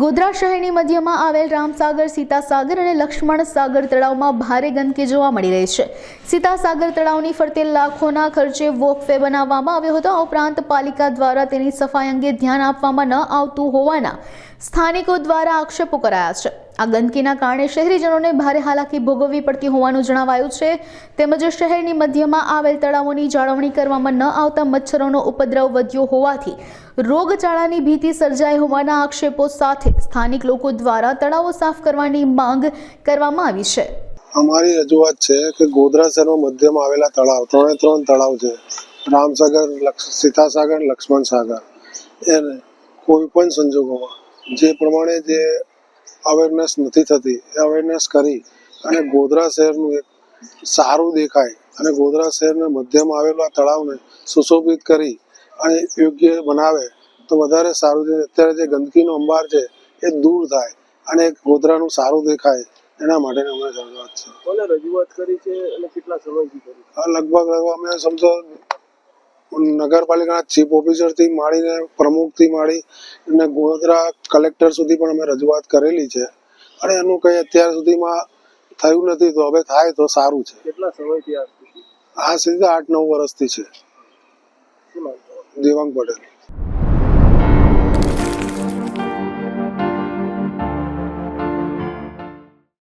ગોધરા શહેરની મધ્યમાં આવેલ રામસાગર, સીતાસાગર અને લક્ષ્મણ સાગર તળાવમાં ભારે ગંદકી જોવા મળી રહી છે. સીતાસાગર તળાવની ફરતે લાખોના ખર્ચે વોકવે બનાવવામાં આવ્યો હતો. ઉપરાંત પાલિકા દ્વારા તેની સફાઈ અંગે ધ્યાન આપવામાં ન આવતું હોવાના સ્થાનિકો દ્વારા આક્ષેપો કરાયા છે. આ ગંદકીના કારણે શહેરીજનોને ભારે હાલાકી ભોગવવી પડતી હોવાનું જણાવાયું છે. તેમજ શહેરની મધ્યમાં આવેલ તળાવોની જાળવણી કરવામાં ન આવતા મચ્છરોનો ઉપદ્રવ વધ્યો હોવાથી રોગચાળાની ભીતિ સર્જાઈ હોવાના આક્ષેપો સાથે સ્થાનિક લોકો દ્વારા તળાવો સાફ કરવાની માંગ કરવામાં આવી છે. અમારી રજૂઆત છે કે ગોધરા શહેરમાં મધ્યમાં આવેલા તળાવ, ત્રણે ત્રણ તળાવ છે. રામસાગર સીતાસાગર લક્ષ્મણ સાગર એને કોઈ પણ સંજોગોમાં જે પ્રમાણે જે અવેરનેસ નથી થતી. એ અવેરનેસ કરી અને ગોધરા શહેરનું એક સારું દેખાય અને ગોધરા શહેરના મધ્યમાં આવેલા તળાવને સુશોભિત કરી અને યોગ્ય બનાવે તો વધારે સારું છે. અત્યારે જે ગંદકીનો અંબાર છે એ દૂર થાય અને એક ગોધરાનું સારું દેખાય એના માટે અમે રજૂઆત છે. રજૂઆત કરી છે અને કેટલા સમયથી લગભગ લગભગ અમે સમજો નગરપાલિકાના ચીફ ઓફિસરથી માંડીને પ્રમુખથી માંડી અને ગોધરા કલેક્ટર સુધી પણ અમે રજૂઆત કરેલી છે. અને એનું કંઈ અત્યાર સુધીમાં થયું નથી તો હવે થાય તો સારું છે. કેટલા સમયથી આ સ્થિતિ? આ સીધા આઠ નવ વર્ષથી છે. દેવાંગ પટેલ.